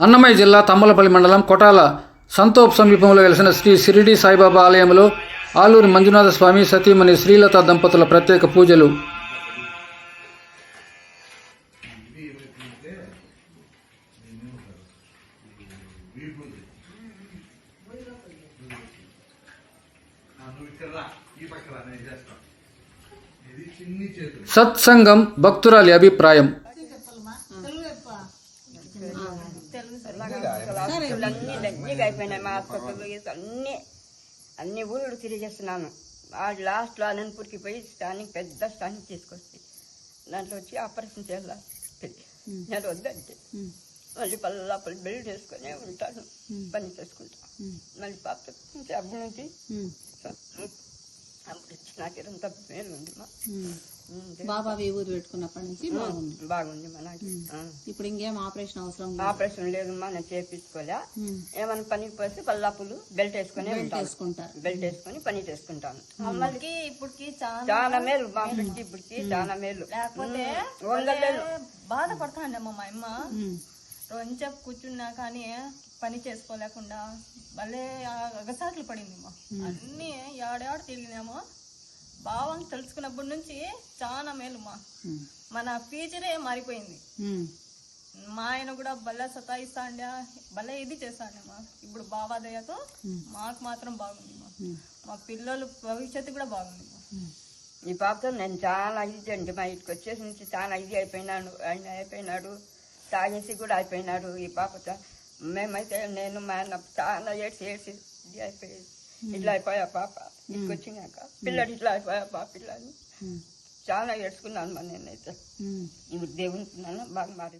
అన్నమయ్య జిల్లా తమ్మలపల్లి మండలం కొటాల సంతోప్ సమీపంలో వెలిసిన శ్రీ షిరిడి సాయిబాబా ఆలయంలో ఆలూరి మంజునాథ స్వామి సతీమణి శ్రీలత దంపతుల ప్రత్యేక పూజలు. సత్సంగం భక్తురాలి అభిప్రాయం. అన్ని దండిగా అయిపోయినాయి మా హాస్పిటల్ అన్ని అన్ని ఊళ్ళు తిరిగేస్తున్నాను. లాస్ట్లో అనంతపూర్కి పోయి స్టానింగ్ పెద్ద స్టానింగ్ తీసుకొచ్చి దాంట్లో వచ్చి ఆపరేషన్ చేయాలి. నేను వద్దంటే మళ్ళీ పల్లపల్లి బెల్ట్ వేసుకొని ఉంటాను పని చేసుకుంటా. మళ్ళీ పాప నుంచి వచ్చి నాకు మేలు ఉంది మా ఊరు పెట్టుకున్నప్పటి నుంచి బాగుంది. బాగుంది మా నాకు ఆ. ఇప్పుడు ఇంకేం ఆపరేషన్ అవసరం లేదు. ఆపరేషన్ లేదమ్మా నేను చేపించుకోలే. ఏమైనా పనికి పోతే పల్లాపులు బెల్ట్ వేసుకొని వేసుకుంటారు. బెల్ట్ వేసుకొని పని చేసుకుంటాను. అమ్మలకి ఇప్పటికి చాలా మేలు మా ఇప్పటికి చాలా మేలు. లేకపోతే బాధపడతాండమ్మ మా అమ్మ. రోజంసేపు కూర్చున్నా కానీ పని చేసుకోలేకుండా భలే అగసాట్లు పడింది మా. అన్ని ఏడాడు తిరిగినామో భావం తెలుసుకున్నప్పటి నుంచి చాలా మేలు మా. మన ఫ్యూచరే మారిపోయింది. మా ఆయన కూడా భలే సతాయిస్తాండా భలే ఇది చేస్తాండే మా ఇప్పుడు బాబాదయ్యతో మాకు మాత్రం బాగుంది మా మా పిల్లలు భవిష్యత్తు కూడా బాగుంది. మా ఈ పాపతో నేను చాలా ఇది అండి మా ఇంటికి వచ్చేసి నుంచి చాలా ఇది అయిపోయినాడు ఆయన అయిపోయినాడు తాగేసి కూడా అయిపోయినాడు ఈ పాపతో. మేమైతే నేను మా ఆయన చాలా ఏడ్చి ఏడ్చి ఇది అయిపోయి ఇట్లా అయిపోయా పాప ఇంటికి వచ్చినాక పిల్లడు ఇట్లా అయిపోయా పాప పిల్లని. చాలా ఏడ్చుకున్నాను మా నేనైతే. ఇప్పుడు దేవునికి బాగా మారి